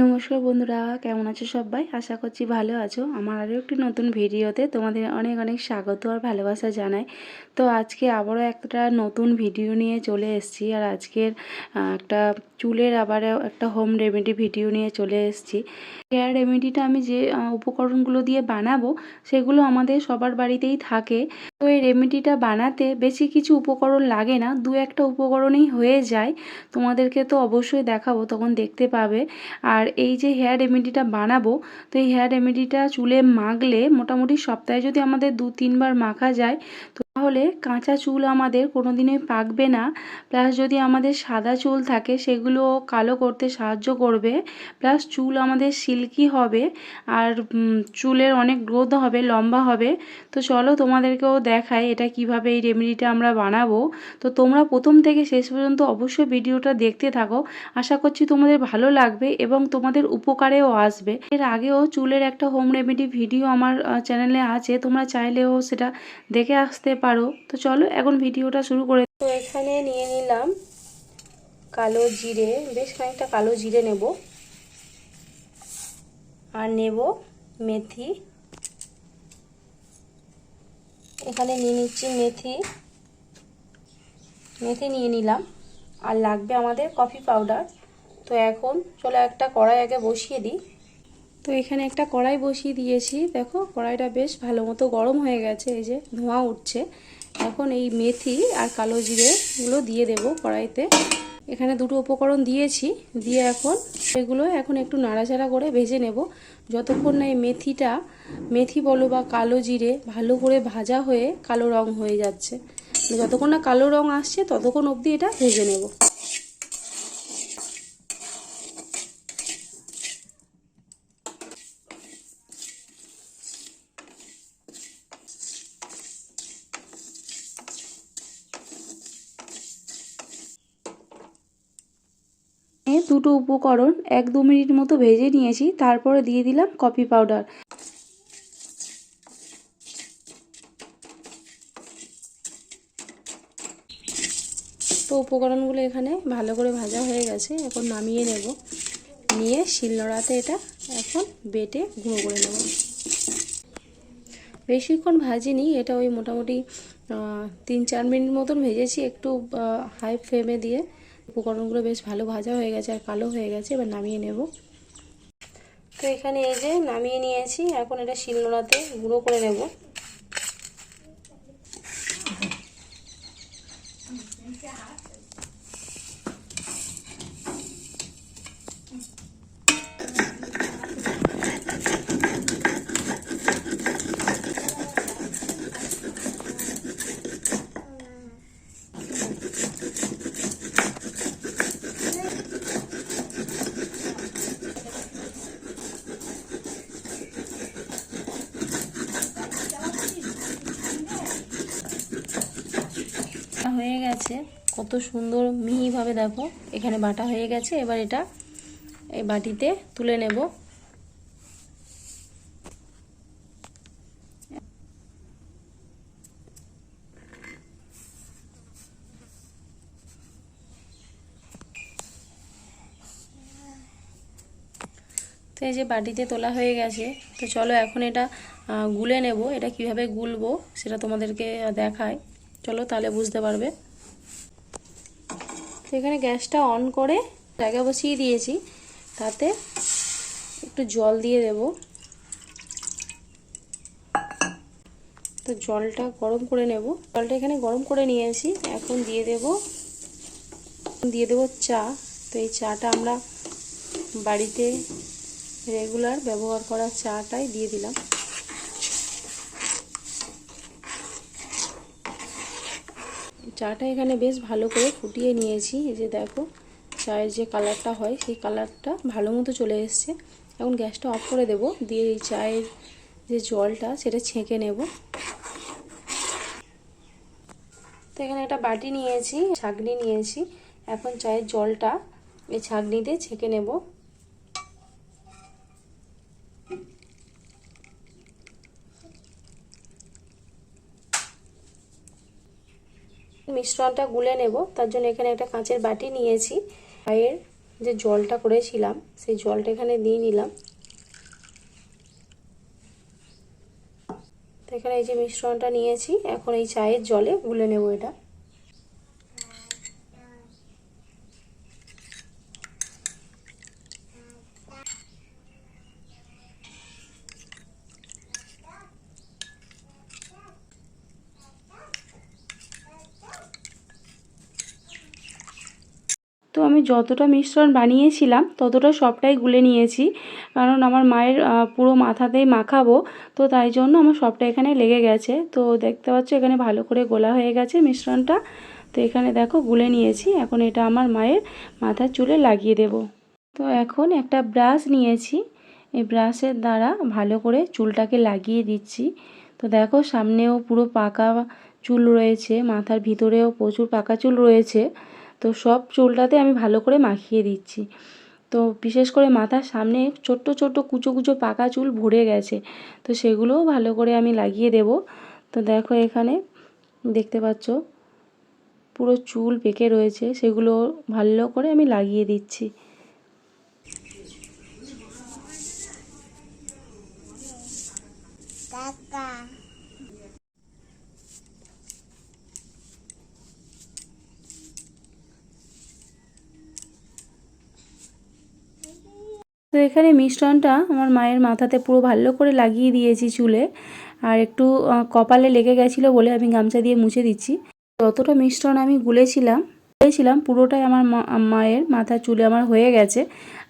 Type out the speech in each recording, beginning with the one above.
নমস্কার বন্ধুরা, কেমন আছো সবাই? আশা করছি ভালো আছো। আমার আরও একটি নতুন ভিডিওতে তোমাদের অনেক অনেক স্বাগত আর ভালোবাসা জানাই। তো আজকে আবারও একটা নতুন ভিডিও নিয়ে চলে এসেছি আর আজকের একটা চুলের আবার একটা হোম রেমেডি ভিডিও নিয়ে চলে এসেছি। হেয়ার রেমেডিটা আমি যে উপকরণগুলো দিয়ে বানাবো, সেগুলো আমাদের সবার বাড়িতেই থাকে। তো এই রেমেডিটা বানাতে বেশি কিছু উপকরণ লাগে না, দু একটা উপকরণেই হয়ে যায়। তোমাদেরকে তো অবশ্যই দেখাবো, তখন দেখতে পাবে। আর এই যে হেয়ার রেমেডিটা বানাবো, তো এই হেয়ার রেমেডিটা চুলে মাখলে মোটামুটি সপ্তাহে যদি আমাদের দু তিনবার মাখা যায়, তো তাহলে কাঁচা চুল আমাদের কোনো দিনই পাকবে না। প্লাস যদি আমাদের সাদা চুল থাকে সেগুলো কালো করতে সাহায্য করবে। প্লাস চুল আমাদের সিল্কি হবে আর চুলের অনেক গ্রোথ হবে, লম্বা হবে। তো চলো তোমাদেরকেও দেখাই এটা কীভাবে এই রেমেডিটা আমরা বানাবো। তো তোমরা প্রথম থেকে শেষ পর্যন্ত অবশ্যই ভিডিওটা দেখতে থাকো। আশা করছি তোমাদের ভালো লাগবে এবং তোমাদের উপকারেও আসবে। এর আগেও চুলের একটা হোম রেমেডি ভিডিও আমার চ্যানেলে আছে। তোমরা চাইলেও সেটা দেখে আসতে পারো। তো চলো, এখন ভিডিওটা শুরু করে তো এখানে নিয়ে নিলাম কালো জিরে, বেশ খানিকটা কালো জিরে নেব। আর নেব মেথি। এখানে নিয়ে নিচ্ছি মেথি। মেথি নিয়ে নিলাম। আর লাগবে আমাদের কফি পাউডার। তো এখন চলো একটা কড়াই আগে বসিয়ে দিই। তো এখানে একটা কড়াই বসিয়ে দিয়েছি। দেখো, কড়াইটা বেশ ভালো মতো গরম হয়ে গেছে, এই যে ধোঁয়া উঠছে। এখন এই মেথি আর কালো জিরেগুলো দিয়ে দেব কড়াইতে। এখানে দুটো উপকরণ দিয়েছি, দিয়ে এখন সেগুলো এখন একটু নাড়াচাড়া করে ভেজে নেব। যতক্ষণ না এই মেথিটা, মেথি বলো বা কালো জিরে ভালো করে ভাজা হয়ে কালো রং হয়ে যাচ্ছে। যতক্ষণ না কালো রং আসছে, ততক্ষণ অবধি এটা ভেজে নেব। এ দুটো উপকরণ এক দু মিনিট মতো ভেজে নিয়েছি, তারপরে দিয়ে দিলাম কফি পাউডার। তো উপকরণগুলো এখানে ভালো করে ভাজা হয়ে গেছে, এখন নামিয়ে নেব। নিয়ে শিলনোড়াতে এটা এখন বেটে গুঁড়ো করে নেব। বেশিক্ষণ ভাজিনি, এটা ওই মোটামুটি তিন চার মিনিট মতন ভেজেছি, একটু হাই ফ্লেমে দিয়ে। উপকরণগুলো বেশ ভালো ভাজা হয়ে গেছে আর কালো হয়ে গেছে, এবার নামিয়ে নেব। তো এখানে এই যে নামিয়ে নিয়েছি, এখন এটা শিলনোড়াতে গুঁড়ো করে নেব হয়ে গেছে কত সুন্দর মিহিভাবে দেখো। এখানে বাটা হয়ে গেছে, এবার এটা এই বাটিতে তুলে নেব। তো এই যে বাটিতে তোলা হয়ে গেছে, তো চলো এখন এটা গুলে নেব। এটা কীভাবে গুলবো সেটা তোমাদেরকে দেখায় চলো তাহলে বুঝতে পারবে। তো এখানে গ্যাসটা অন করে জায়গা বসিয়ে দিয়েছি। তাতে একটু জল দিয়ে দেব। তো জলটা গরম করে নেব। জলটা এখানে গরম করে নিয়েছি এখন দিয়ে দেব দিয়ে দেব চা। তো এই চাটা আমরা বাড়িতে রেগুলার ব্যবহার করা চাটাই দিয়ে দিলাম। চাটা এখানে বেশ ভালো করে ফুটিয়ে নিয়েছি। এই যে দেখো, চায়ের যে কালারটা হয়, সেই কালারটা ভালো মতো চলে এসছে। এখন গ্যাসটা অফ করে দেব, দিয়ে এই চায়ের যে জলটা, সেটা ছেঁকে নেব। তো এখানে একটা বাটি নিয়েছি, ছাঁকনি নিয়েছি। এখন চায়ের জলটা এই ছাঁকনিতে ছেঁকে নেব। মিশ্রণটা গুলে নেব। তার জন্য এখানে একটা কাঁচের বাটি নিয়েছি। পায়ের যে জলটা করেছিলাম, সেই জলটা এখানে দিয়ে নিলাম। এখানে এই যে মিশ্রণটা নিয়েছি, এখন এই চায়ের জলে গুলে নেব এটা তো আমি যতটা মিশ্রণ বানিয়েছিলাম, ততটা সবটাই গুলে নিয়েছি। কারণ আমার মায়ের পুরো মাথাতেই মাখাবো, তো তাই জন্য আমার সবটা এখানে লেগে গেছে। তো দেখতে পাচ্ছ এখানে ভালো করে গোলা হয়ে গেছে মিশ্রণটা। তো এখানে দেখো গুলে নিয়েছি, এখন এটা আমার মায়ের মাথার চুলে লাগিয়ে দেব। তো এখন একটা ব্রাশ নিয়েছি, এই ব্রাশের দ্বারা ভালো করে চুলটাকে লাগিয়ে দিচ্ছি। তো দেখো সামনেও পুরো পাকা চুল রয়েছে, মাথার ভিতরেও প্রচুর পাকা চুল রয়েছে। তো সব চুলটাতে আমি ভালো করে মাখিয়ে দিচ্ছি। তো বিশেষ করে মাথার সামনে ছোট্ট ছোট্ট কুচো কুচো পাকা চুল ভরে গেছে। তো সেগুলোও ভালো করে আমি লাগিয়ে দেব। তো দেখো এখানে দেখতে পাচ্ছ, পুরো চুল পেকে রয়েছে, সেগুলো ভালো করে আমি লাগিয়ে দিচ্ছি। কাকা। তো এখানে মিশ্রণটা আমার মায়ের মাথাতে পুরো ভালো করে লাগিয়ে দিয়েছি চুলে। আর একটু কপালে লেগে গেছিল বলে আমি গামছা দিয়ে মুছে দিচ্ছি। যতটা মিশ্রণ আমি গুলেছিলাম গুলেছিলাম পুরোটাই আমার মায়ের মাথার চুলে আমার হয়ে গেছে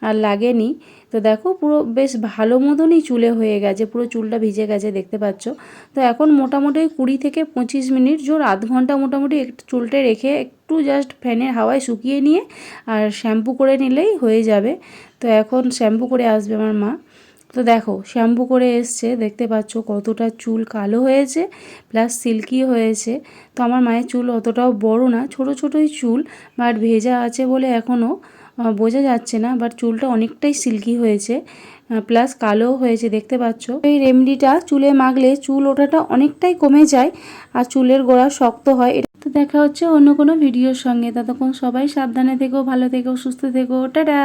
আর লাগেনি। তো দেখো পুরো বেশ ভালো মতনই চুলে হয়ে গেছে, পুরো চুলটা ভিজে গেছে দেখতে পাচ্ছ। তো এখন মোটামুটি কুড়ি থেকে পঁচিশ মিনিট, জোর আধ ঘণ্টা মোটামুটি একটু চুলটা রেখে একটু জাস্ট ফ্যানের হাওয়ায় শুকিয়ে নিয়ে আর শ্যাম্পু করে নিলেই হয়ে যাবে। তো এখন শ্যাম্পু করে আসবে আমার মা। তো দেখো, শ্যাম্পু করে এসছে, দেখতে পাচ্ছ কতটা চুল কালো হয়েছে প্লাস সিল্কি হয়েছে। তো আমার মায়ের চুল অতটাও বড় না, ছোট ছোটোই চুল বাট ভেজা আছে বলে এখনও বোঝা যাচ্ছে না বাট চুলটা অনেকটাই সিল্কি হয়েছে প্লাস কালো হয়েছে, দেখতে পাচ্ছ। এই রেমেডিটা চুলে মাখলে চুল ওঠাটা অনেকটাই কমে যায়, আর চুলের গোড়া শক্ত হয়। এটা তো দেখা হচ্ছে অন্য কোনো ভিডিওর সঙ্গে। ততক্ষণ সবাই সাবধানে থেকো, ভালো থেকো, সুস্থ থেকো। টাটা!